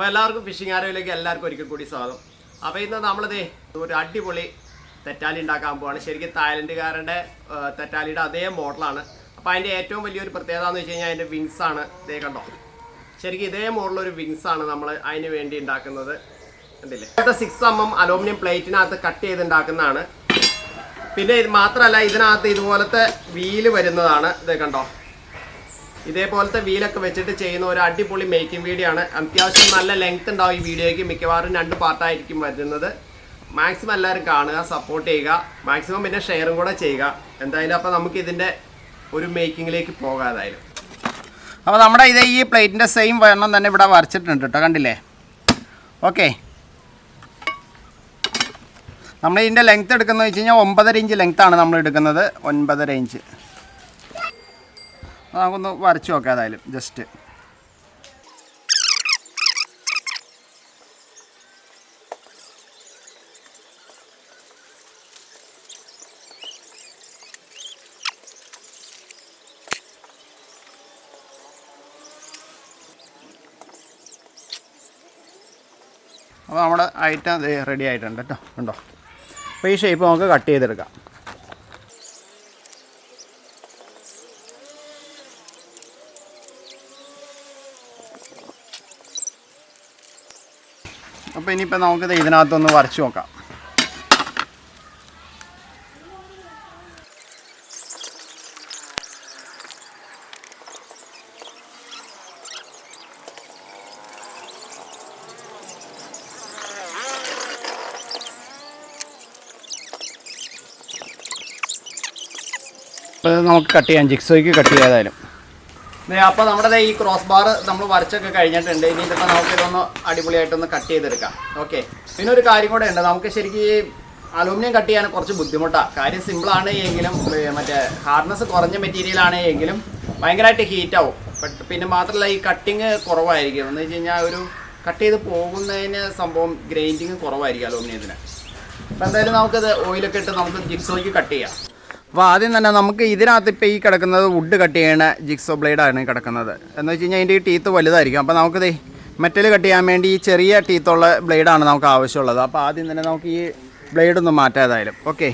അപ്പോൾ എല്ലാവർക്കും ഫിഷിംഗ് ആരോയിലേക്ക് എല്ലാവർക്കും ഒരിക്കൽ കൂടി സ്വാഗതം. അപ്പോൾ ഇന്ന് നമ്മളതേ ഒരു അടിപൊളി തെറ്റാലി ഉണ്ടാക്കാൻ പോവാണ്. ശരിക്കും തായ്ലൻഡുകാരുടെ തെറ്റാലിയുടെ അതേ മോഡലാണ്. അപ്പോൾ അതിന്റെ ഏറ്റവും വലിയൊരു പ്രത്യേകത എന്ന് വെച്ച് കഴിഞ്ഞാൽ അതിന്റെ വിങ്സ് ആണ്. ഇതേ കണ്ടോ? ശരിക്കും ഇതേ മോഡലൊരു വിങ്സ് ആണ് നമ്മൾ അതിന് വേണ്ടി ഉണ്ടാക്കുന്നത്. കണ്ടില്ലേ? ഇവിടെ സിക്സ് എം എം അലൂമിനിയം പ്ലേറ്റിനകത്ത് കട്ട് ചെയ്ത് ഉണ്ടാക്കുന്നതാണ്. പിന്നെ ഇത് മാത്രമല്ല ഇതിനകത്ത് ഇതുപോലത്തെ വീൽ വരുന്നതാണ്. ഇത് കണ്ടോ? ഇതേപോലത്തെ വീലൊക്കെ വെച്ചിട്ട് ചെയ്യുന്ന ഒരു അടിപൊളി മേക്കിംഗ് വീഡിയോ ആണ്. അത്യാവശ്യം നല്ല ലെങ്ത് ഉണ്ടാവും ഈ വീഡിയോയ്ക്ക്. മിക്കവാറും രണ്ട് പാർട്ടായിരിക്കും വരുന്നത്. മാക്സിമം എല്ലാവരും കാണുക സപ്പോർട്ട് ചെയ്യുക. മാക്സിമം പിന്നെ ഷെയറും കൂടെ ചെയ്യുക. എന്തായാലും അപ്പോൾ നമുക്ക് ഇതിന്റെ ഒരു മേക്കിങ്ങിലേക്ക് പോകാതായാലും അപ്പോൾ നമ്മുടെ ഇത് ഈ പ്ലേറ്റിന്റെ സെയിം വണ്ണം തന്നെ ഇവിടെ വരച്ചിട്ടുണ്ട് കേട്ടോ കണ്ടില്ലേ? ഓക്കെ നമ്മൾ ഇതിന്റെ ലെങ്ത് എടുക്കുന്നത് വെച്ച് കഴിഞ്ഞാൽ ഒമ്പതര ഇഞ്ച് ലെങ്ത്താണ് നമ്മൾ എടുക്കുന്നത്. ഒൻപതര ഇഞ്ച് നമുക്കൊന്ന് വരച്ച് നോക്കാം ഏതായാലും ജസ്റ്റ് അപ്പോൾ നമ്മുടെ ഐറ്റം റെഡി ആയിട്ടുണ്ട് കേട്ടോ ഉണ്ടോ? അപ്പോൾ ഈ ഷേപ്പ് നമുക്ക് കട്ട് ചെയ്തെടുക്കാം. അപ്പോൾ ഇനിയിപ്പോൾ നമുക്കിത് ഇതിനകത്തൊന്ന് വരച്ച് നോക്കാം. നമുക്ക് കട്ട് ചെയ്യാം. ജിക്സോയ്ക്ക് കട്ട് ചെയ്യാതായാലും അപ്പോൾ നമ്മുടെ ഈ ക്രോസ് ബാർ നമ്മൾ വരച്ചൊക്കെ കഴിഞ്ഞിട്ടുണ്ട്. ഇനി ഇതിപ്പോൾ നമുക്ക് ഇതൊന്ന് അടിപൊളിയായിട്ടൊന്ന് കട്ട് ചെയ്തെടുക്കാം. ഓക്കെ പിന്നെ ഒരു കാര്യം കൂടെ ഉണ്ട്. നമുക്ക് ശരിക്കും ഈ അലൂമിനിയം കട്ട് ചെയ്യാൻ കുറച്ച് ബുദ്ധിമുട്ടാണ് കാര്യം സിമ്പിളാണ് എങ്കിലും മറ്റേ ഹാർഡ്നെസ് കുറഞ്ഞ മെറ്റീരിയലാണ് എങ്കിലും ഭയങ്കരമായിട്ട് ഹീറ്റാവും ബട്ട് പിന്നെ മാത്രമല്ല ഈ കട്ടിങ് കുറവായിരിക്കും. എന്ന് വെച്ച് കഴിഞ്ഞാൽ ഒരു കട്ട് ചെയ്ത് പോകുന്നതിന് സംഭവം ഗ്രൈൻഡിങ് കുറവായിരിക്കും അലൂമിനിയത്തിന്. അപ്പോൾ എന്തായാലും നമുക്കത് ഓയിലൊക്കെ ഇട്ട് നമുക്ക് ജിപ്സോയ്ക്ക് കട്ട് ചെയ്യാം. അപ്പോൾ ആദ്യം തന്നെ നമുക്ക് ഇതിനകത്ത് ഇപ്പോൾ ഈ കിടക്കുന്നത് വുഡ് കട്ട് ചെയ്യണ ജിക്സോ ബ്ലേഡാണ് കിടക്കുന്നത്. എന്ന് വെച്ച് കഴിഞ്ഞാൽ അതിന്റെ ഈ ടീത്ത് വലുതായിരിക്കും. അപ്പോൾ നമുക്കിത് മെറ്റൽ കട്ട് ചെയ്യാൻ വേണ്ടി ഈ ചെറിയ ടീത്തുള്ള ബ്ലേഡാണ് നമുക്ക് ആവശ്യമുള്ളത്. അപ്പോൾ ആദ്യം തന്നെ നമുക്ക് ഈ ബ്ലേഡ് ഒന്ന് മാറ്റാതായാലും ഓക്കെ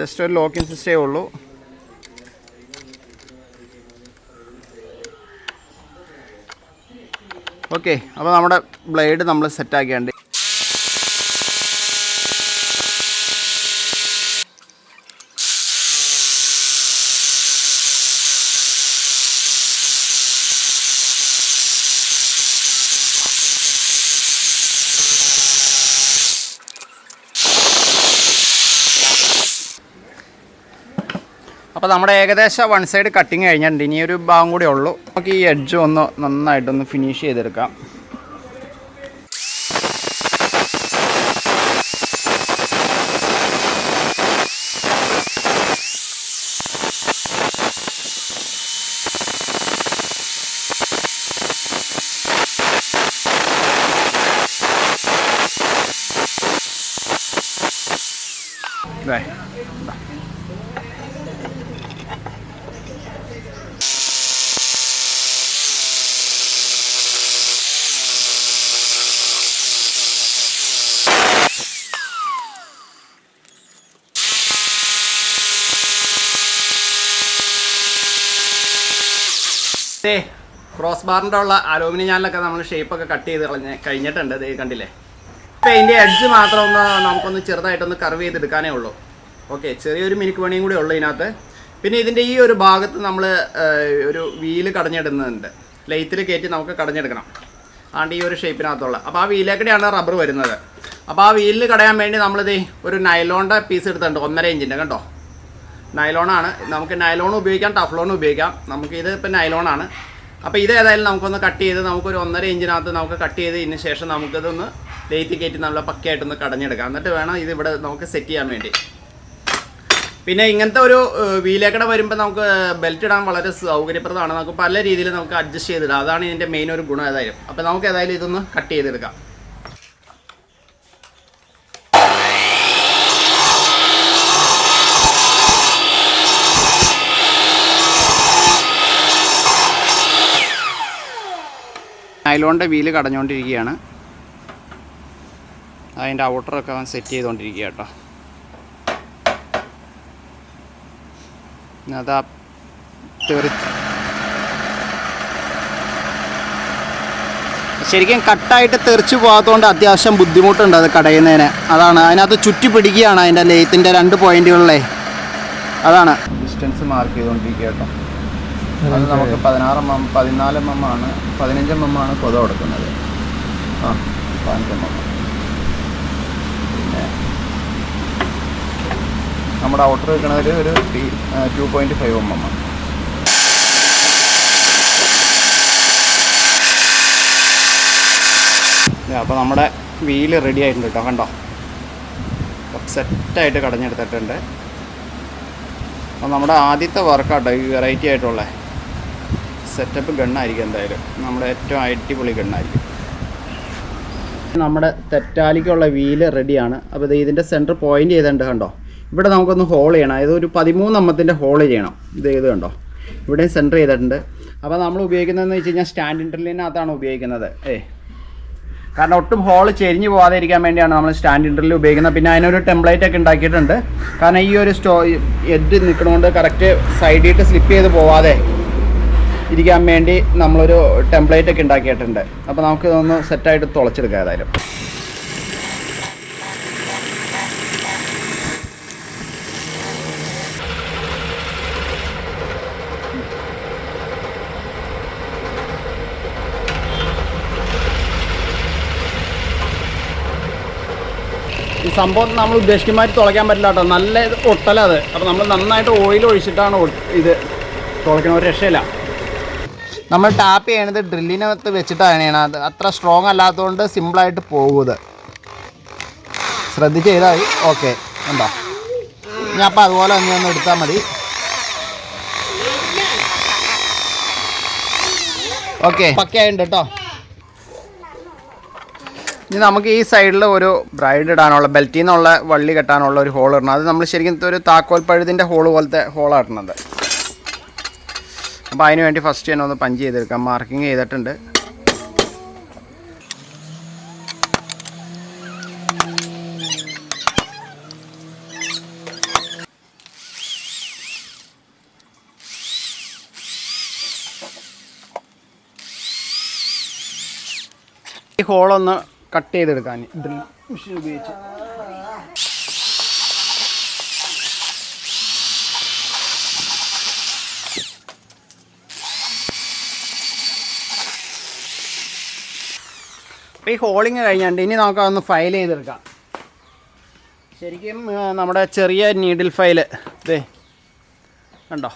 ജസ്റ്റ് ഒരു ലോക്കിംഗ് സിസ്റ്റേ ഉള്ളൂ. ഓക്കെ അപ്പോൾ നമ്മുടെ ബ്ലേഡ് നമ്മൾ സെറ്റാക്കിയുണ്ട് അപ്പോൾ നമ്മുടെ ഏകദേശം വൺ സൈഡ് കട്ടിങ് കഴിഞ്ഞിട്ടുണ്ട്. ഇനി ഒരു ഭാഗം കൂടി ഉള്ളൂ. നമുക്ക് ഈ എഡ്ജ് ഒന്ന് നന്നായിട്ടൊന്ന് ഫിനിഷ് ചെയ്തെടുക്കാം. ദേ, ഏ ക്രോസ് ബാറിന്റെ ഉള്ള അലോമിനി ചാനലൊക്കെ നമ്മൾ ഷേപ്പൊക്കെ കട്ട് ചെയ്ത് കളഞ്ഞ് കഴിഞ്ഞിട്ടുണ്ട്. ഇത് കണ്ടില്ലേ? ഇപ്പം ഇതിന്റെ എഡ്ജ് മാത്രം ഒന്ന് നമുക്കൊന്ന് ചെറുതായിട്ടൊന്ന് കർവ് ചെയ്തെടുക്കാനേ ഉള്ളൂ. ഓക്കെ ചെറിയൊരു മിനുക്ക് പണിയും കൂടി ഉള്ളൂ ഇതിനകത്ത്. പിന്നെ ഇതിന്റെ ഈ ഒരു ഭാഗത്ത് നമ്മൾ ഒരു വീൽ കടഞ്ഞിടുന്നുണ്ട്. ലൈത്തിൽ കയറ്റി നമുക്ക് കടഞ്ഞെടുക്കണം. ആണ്ട് ഈ ഒരു ഷേപ്പിനകത്തുള്ള അപ്പോൾ ആ വീലേക്കടെയാണ് റബ്ബർ വരുന്നത്. അപ്പോൾ ആ വീലിൽ കടയാൻ വേണ്ടി നമ്മളിത് ഒരു നൈലോണിന്റെ പീസ് എടുത്തിട്ടുണ്ട് ഒന്നര ഇഞ്ചിന്റെ കണ്ടോ? നൈലോണാണ് നമുക്ക് നൈലോൺ ഉപയോഗിക്കാം ടഫ്ലോൺ ഉപയോഗിക്കാം. നമുക്ക് ഇത് ഇപ്പം നൈലോണാണ് അപ്പോൾ ഇത് ഏതായാലും നമുക്കൊന്ന് കട്ട് ചെയ്ത് നമുക്കൊരു ഒന്നര ഇഞ്ചിനകത്ത് നമുക്ക് കട്ട് ചെയ്ത് ചെയ്തതിന് ശേഷം നമുക്കിതൊന്ന് ലേറ്റ് കയറ്റി നല്ല പക്കയായിട്ടൊന്ന് കടഞ്ഞെടുക്കാം. എന്നിട്ട് വേണം ഇത് ഇവിടെ നമുക്ക് സെറ്റ് ചെയ്യാൻ വേണ്ടി. പിന്നെ ഇങ്ങനത്തെ ഒരു വീലേക്കട വരുമ്പോൾ നമുക്ക് ബെൽറ്റ് ഇടാൻ വളരെ സൗകര്യപ്രദമാണ്. നമുക്ക് പല രീതിയിൽ നമുക്ക് അഡ്ജസ്റ്റ് ചെയ്തിടാം. അതാണ് ഇതിന്റെ മെയിൻ ഒരു ഗുണം ഏതായാലും. അപ്പോൾ നമുക്ക് ഏതായാലും ഇതൊന്ന് കട്ട് ചെയ്തെടുക്കാം. നൈലോണിന്റെ വീൽ കടഞ്ഞുകൊണ്ടിരിക്കുകയാണ്. അതിന്റെ ഔട്ടറൊക്കെ അവൻ സെറ്റ് ചെയ്തുകൊണ്ടിരിക്കുക കേട്ടോ. അതാ തെറി ശരിക്കും കട്ടായിട്ട് തെറിച്ച് പോകാത്തതുകൊണ്ട് അത്യാവശ്യം ബുദ്ധിമുട്ടുണ്ട് അത് കടയുന്നതിന്. അതാണ് അതിനകത്ത് ചുറ്റി പിടിക്കുകയാണ് അതിന്റെ ലേത്തിന്റെ രണ്ട് പോയിന്റുകളിലെ. അതാണ്. ഡിസ്റ്റൻസ് മാർക്ക് ചെയ്തുകൊണ്ടിരിക്കുക കേട്ടോ. അത് നമുക്ക് പതിനാറ് എം എം പതിനാല് എം എം ആണ് പതിനഞ്ച് എം എം ആണ് കൊത കൊടുക്കുന്നത്. ആ പതിനഞ്ച് എം എം. പിന്നെ നമ്മുടെ ഔട്ടർ വെക്കണതിൽ ഒരു two point five M M ആണ്. അപ്പോൾ നമ്മുടെ വീൽ റെഡി ആയിട്ടുണ്ട് കേട്ടോ കണ്ടോ? സെറ്റായിട്ട് കടഞ്ഞെടുത്തിട്ടുണ്ട്. അപ്പോൾ നമ്മുടെ ആദ്യത്തെ വർക്കാട്ടോ ഈ വെറൈറ്റി ആയിട്ടുള്ള. സെറ്റപ്പ് ഗണ്ണായിരിക്കും എന്തായാലും. നമ്മുടെ ഏറ്റവും അടിപൊളി ഗണ്ണായിരിക്കും. നമ്മുടെ തെറ്റാലിക്കുള്ള വീൽ റെഡിയാണ് അപ്പോൾ ഇത് ഇതിന്റെ സെന്റർ പോയിന്റ് ചെയ്തിട്ടുണ്ട് കണ്ടോ? ഇവിടെ നമുക്കൊന്ന് ഹോൾ ചെയ്യണം. അതായത് ഒരു പതിമൂന്ന് അമ്മത്തിന്റെ ഹോൾ ചെയ്യണം. ഇത് ചെയ്ത് കണ്ടോ? ഇവിടെയും സെന്റർ ചെയ്തിട്ടുണ്ട്. അപ്പോൾ നമ്മൾ ഉപയോഗിക്കുന്നതെന്ന് വെച്ച് കഴിഞ്ഞാൽ സ്റ്റാൻഡ് ഇന്റർലിനകത്താണ് ഉപയോഗിക്കുന്നത്. ഏ. കാരണം ഒട്ടും ഹോൾ ചെരിഞ്ഞ് പോകാതെ ഇരിക്കാൻ വേണ്ടിയാണ് നമ്മൾ സ്റ്റാൻഡ് ഇന്റർലിൽ ഉപയോഗിക്കുന്നത്. പിന്നെ അതിനൊരു ടെംപ്ലേറ്റ് ഒക്കെ ഉണ്ടാക്കിയിട്ടുണ്ട്. കാരണം ഈ ഒരു സ്റ്റോ എഡ് നിൽക്കണോണ്ട് കറക്റ്റ് സൈഡിട്ട് സ്ലിപ്പ് ചെയ്ത് പോവാതെ ഇരിക്കാൻ വേണ്ടി നമ്മളൊരു ടെംപ്ലേറ്റ് ഒക്കെ ഉണ്ടാക്കിയിട്ടുണ്ട്. അപ്പോൾ നമുക്ക് ഇതൊന്ന് സെറ്റായിട്ട് തുളച്ചെടുക്കാം ഏതായാലും. സംഭവം നമ്മൾ ഉദ്ദേശിക്കുന്ന മാതിരി തുളയ്ക്കാൻ പറ്റില്ല കേട്ടോ. നല്ല ഒട്ടല അത്. അപ്പോൾ നമ്മൾ നന്നായിട്ട് ഓയിൽ ഒഴിച്ചിട്ടാണ് ഇത് തുളയ്ക്കണ ഒരു രക്ഷയില്ല. നമ്മൾ ടാപ്പ് ചെയ്യണത് ഡ്രില്ലിനകത്ത് വെച്ചിട്ടാണ്. ചെയ്യണത് അത് അത്ര സ്ട്രോങ് അല്ലാത്തതുകൊണ്ട് സിമ്പിളായിട്ട് പോകുന്നത്. ശ്രദ്ധിച്ച് ചെയ്താൽ മതി ഓക്കെ ഉണ്ടോ ഇനി അപ്പോൾ അതുപോലെ ഒന്ന് ഒന്ന് എടുത്താൽ മതി. ഓക്കെ പക്കയായിട്ടുണ്ട് കേട്ടോ ഇനി നമുക്ക് ഈ സൈഡിൽ ഒരു ബ്രൈഡ് ഇടാനുള്ള ബെൽറ്റിൽ നിന്നുള്ള വള്ളി കെട്ടാനുള്ള ഒരു ഹോൾ ഇടണം. അത് നമ്മൾ ശരിക്കും ഒരു താക്കോൽ പഴുതിന്റെ ഹോൾ പോലത്തെ ഹോളാണ് ഇടുന്നത് അപ്പോൾ അതിന് വേണ്ടി ഫസ്റ്റ് തന്നെ ഒന്ന് പഞ്ച് ചെയ്തെടുക്കാം. മാർക്കിങ് ചെയ്തിട്ടുണ്ട്. ഈ ഹോളൊന്ന് കട്ട് ചെയ്തെടുക്കാൻ ഡ്രിൽ മെഷീൻ ഉപയോഗിച്ച്. അപ്പോൾ ഈ ഹോളിങ് കഴിഞ്ഞിട്ട് ഇനി നമുക്കതൊന്ന് ഫയൽ ചെയ്തെടുക്കാം. ശരിക്കും നമ്മുടെ ചെറിയ നീഡിൽ ഫയൽ ഇതേ കണ്ടോ?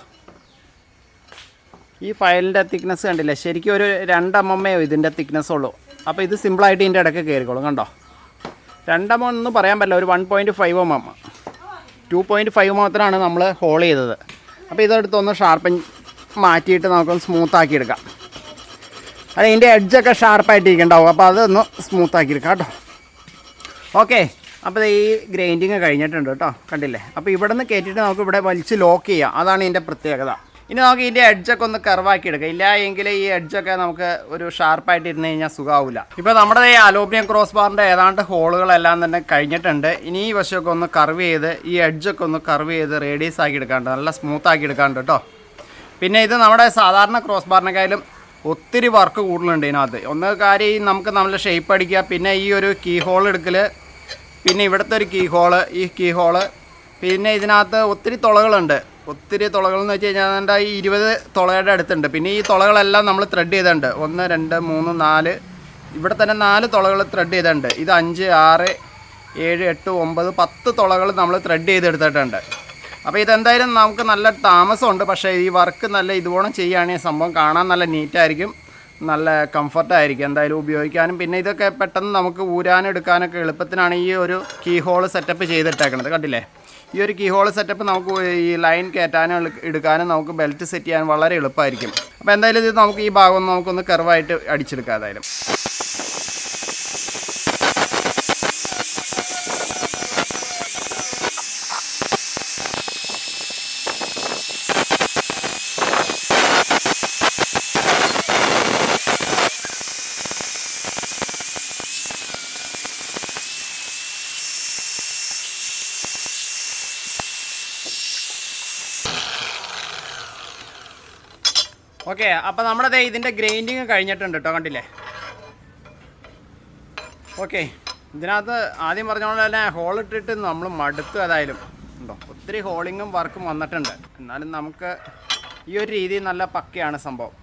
ഈ ഫയലിന്റെ തിക്നെസ് കണ്ടില്ലേ? ശരിക്കും ഒരു രണ്ടമ്മയോ ഇതിന്റെ തിക്നെസ് ഉള്ളൂ. അപ്പോൾ ഇത് സിമ്പിളായിട്ട് ഇതിന്റെ ഇടയ്ക്ക് കയറിക്കോളും കണ്ടോ? രണ്ടമ്മ എന്ന് പറയാൻ പറ്റില്ല ഒരു one point five M M two point five മാത്രമാണ് നമ്മൾ ഹോൾ ചെയ്തത്. അപ്പോൾ ഇതെടുത്തൊന്ന് ഷാർപ്പൻ മാറ്റിയിട്ട് നമുക്കൊന്ന് സ്മൂത്ത് ആക്കി എടുക്കാം അത് ഇതിന്റെ എഡ്ജൊക്കെ ഷാർപ്പായിട്ടിരിക്കുന്നുണ്ടാവും അപ്പോൾ അതൊന്ന് സ്മൂത്ത് ആക്കി എടുക്കാം കേട്ടോ ഓക്കെ അപ്പോൾ ഈ ഗ്രൈൻഡിങ് കഴിഞ്ഞിട്ടുണ്ട് കേട്ടോ. കണ്ടില്ലേ? അപ്പോൾ ഇവിടെ നിന്ന് കയറ്റിയിട്ട് നമുക്ക് ഇവിടെ വലിച്ച് ലോക്ക് ചെയ്യാം. അതാണ് ഇതിന്റെ പ്രത്യേകത. ഇനി നമുക്ക് ഇതിന്റെ എഡ്ജൊക്കെ ഒന്ന് കർവാക്കി എടുക്കാം. ഇല്ല എങ്കിൽ ഈ എഡ്ജൊക്കെ നമുക്ക് ഒരു ഷാർപ്പായിട്ട് ഇരുന്ന് കഴിഞ്ഞാൽ സുഖമാവില്ല ഇപ്പോൾ നമ്മുടെ ഈ അലോപ്നിയം ക്രോസ് ബാറിന്റെ ഏതാണ്ട് ഹോളുകളെല്ലാം തന്നെ കഴിഞ്ഞിട്ടുണ്ട്. ഇനി ഈ വശമൊക്കെ ഒന്ന് കർവ് ചെയ്ത് ഈ എഡ്ജൊക്കെ ഒന്ന് കർവ് ചെയ്ത് റേഡിയസ് ആക്കി എടുക്കാണ്ട് നല്ല സ്മൂത്ത് ആക്കി എടുക്കാണ്ട് കേട്ടോ. പിന്നെ ഇത് നമ്മുടെ സാധാരണ ക്രോസ് ബാറിനെക്കാളും ഒത്തിരി വർക്ക് കൂടുതലുണ്ട് ഇതിനകത്ത്. ഒന്ന് കാര്യം നമുക്ക് നല്ല ഷേപ്പ് അടിക്കുക പിന്നെ ഈ ഒരു കീ ഹോൾ എടുക്കൽ പിന്നെ ഇവിടുത്തെ ഒരു കീ ഹോൾ ഈ കീ ഹോൾ പിന്നെ ഇതിനകത്ത് ഒത്തിരി തുളകളുണ്ട്. ഒത്തിരി തുളകൾ എന്ന് വെച്ച് കഴിഞ്ഞാൽ എന്റെ ഈ ഇരുപത് തുളയുടെ അടുത്തുണ്ട്. പിന്നെ ഈ തുളകളെല്ലാം നമ്മൾ ത്രെഡ് ചെയ്തിട്ടുണ്ട്. ഒന്ന് രണ്ട് മൂന്ന് നാല്. ഇവിടെ തന്നെ നാല് തുളകൾ ത്രെഡ് ചെയ്തിട്ടുണ്ട്. ഇത് അഞ്ച് ആറ് ഏഴ് എട്ട് ഒമ്പത് പത്ത് തുളകൾ നമ്മൾ ത്രെഡ് ചെയ്തെടുത്തിട്ടുണ്ട്. അപ്പോൾ ഇതെന്തായാലും നമുക്ക് നല്ല താമസമുണ്ട്. പക്ഷേ ഈ വർക്ക് നല്ല ഇതുപോലെ ചെയ്യുകയാണെങ്കിൽ സംഭവം കാണാൻ നല്ല നീറ്റായിരിക്കും നല്ല കംഫർട്ടായിരിക്കും എന്തായാലും ഉപയോഗിക്കാനും. പിന്നെ ഇതൊക്കെ പെട്ടെന്ന് നമുക്ക് ഊരാനെടുക്കാനൊക്കെ എളുപ്പത്തിനാണ് ഈ ഒരു കീ ഹോൾ സെറ്റപ്പ് ചെയ്തിട്ടേക്കണത്. കണ്ടില്ലേ? ഈ ഒരു കീ ഹോൾ സെറ്റപ്പ് നമുക്ക് ഈ ലൈൻ കയറ്റാനും എടുക്കാനും നമുക്ക് ബെൽറ്റ് സെറ്റ് ചെയ്യാൻ വളരെ എളുപ്പമായിരിക്കും. അപ്പോൾ എന്തായാലും ഇത് നമുക്ക് ഈ ഭാഗം നമുക്കൊന്ന് കർവായിട്ട് അടിച്ചെടുക്കാം എന്തായാലും. ഓക്കെ അപ്പോൾ നമ്മുടെ ഇതിന്റെ ഗ്രൈൻഡിങ് കഴിഞ്ഞിട്ടുണ്ട് കേട്ടോ കണ്ടില്ലേ? ഓക്കെ ഇതിനകത്ത് ആദ്യം പറഞ്ഞ തന്നെ ഹോൾ ഇട്ടിട്ട് നമ്മൾ മടുത്തു ഏതായാലും. ഉണ്ടോ? ഒത്തിരി ഹോളിങ്ങും വർക്കും വന്നിട്ടുണ്ട്. എന്നാലും നമുക്ക് ഈ ഒരു രീതി നല്ല പക്കയാണ് സംഭവം.